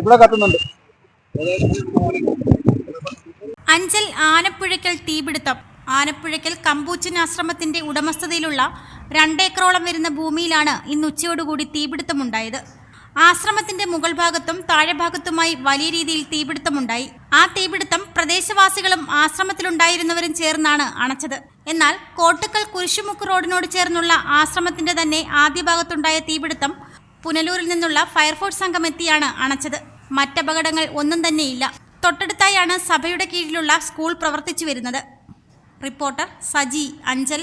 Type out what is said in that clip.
ഇവിടെ കത്തുന്നുണ്ട്. അഞ്ചൽ ആനപ്പുഴയ്ക്കൽ തീപിടുത്തം. ആനപ്പുഴയ്ക്കൽ കമ്പൂച്ചൻ ആശ്രമത്തിന്റെ ഉടമസ്ഥതയിലുള്ള രണ്ടേക്കറോളം വരുന്ന ഭൂമിയിലാണ് ഇന്ന് ഉച്ചയോടുകൂടി തീപിടുത്തമുണ്ടായത്. ആശ്രമത്തിന്റെ മുകൾ ഭാഗത്തും താഴെ ഭാഗത്തുമായി വലിയ രീതിയിൽ തീപിടുത്തമുണ്ടായി. ആ തീപിടുത്തം പ്രദേശവാസികളും ആശ്രമത്തിലുണ്ടായിരുന്നവരും ചേർന്നാണ് അണച്ചത്. എന്നാൽ കോട്ടുക്കൽ കുരിശുമുക്ക് റോഡിനോട് ചേർന്നുള്ള ആശ്രമത്തിന്റെ തന്നെ ആദ്യ ഭാഗത്തുണ്ടായ തീപിടുത്തം പുനലൂരിൽ നിന്നുള്ള ഫയർഫോഴ്സ് സംഘം എത്തിയാണ് അണച്ചത്. മറ്റപകടങ്ങൾ ഒന്നും തന്നെയില്ല. തൊട്ടടുത്തായാണ് സഭയുടെ കീഴിലുള്ള സ്കൂൾ പ്രവർത്തിച്ചു വരുന്നത്. റിപ്പോർട്ടർ സജി അഞ്ചൽ.